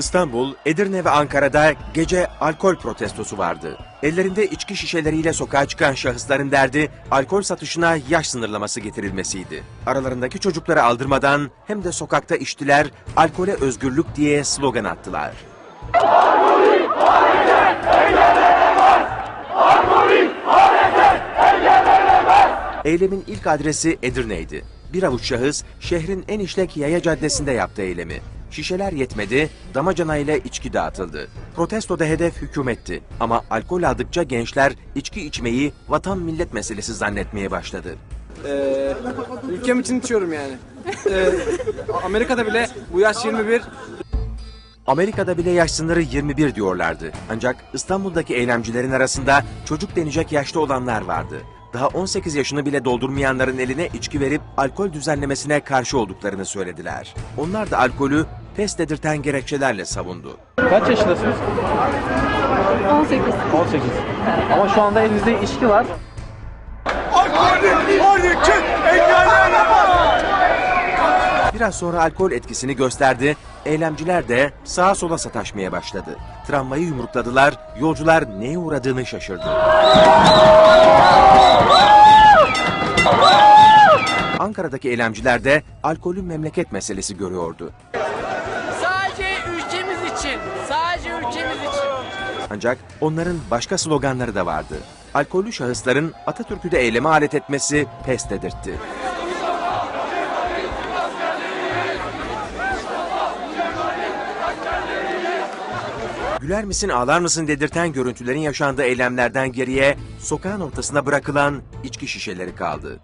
İstanbul, Edirne ve Ankara'da gece alkol protestosu vardı. Ellerinde içki şişeleriyle sokağa çıkan şahısların derdi alkol satışına yaş sınırlaması getirilmesiydi. Aralarındaki çocukları aldırmadan hem de sokakta içtiler, alkole özgürlük diye slogan attılar. Eylemin ilk adresi Edirne'ydi. Bir avuç şahıs şehrin en işlek yaya caddesinde yaptı eylemi. Şişeler yetmedi, damacana ile içki dağıtıldı. Protestoda hedef hükümetti. Ama alkol aldıkça gençler içki içmeyi vatan millet meselesi zannetmeye başladı. Ee, ülkem için içiyorum yani. Ee, Amerika'da bile bu yaş 21. Amerika'da bile yaş sınırı 21 diyorlardı. Ancak İstanbul'daki eylemcilerin arasında çocuk denecek yaşta olanlar vardı. Daha 18 yaşını bile doldurmayanların eline içki verip alkol düzenlemesine karşı olduklarını söylediler. Onlar da alkolü pes dedirten gerekçelerle savundu. Kaç yaşındasınız? 18. 18. Ama şu anda elinizde içki var. Biraz sonra alkol etkisini gösterdi, eylemciler de sağa sola sataşmaya başladı. Tramvayı yumrukladılar, yolcular neye uğradığını şaşırdı. Ankara'daki eylemciler de alkolü memleket meselesi görüyordu. Ancak onların başka sloganları da vardı. Alkollü şahısların Atatürk'ü de eyleme alet etmesi pes dedirtti. Güler misin ağlar mısın dedirten görüntülerin yaşandığı eylemlerden geriye sokağın ortasına bırakılan içki şişeleri kaldı.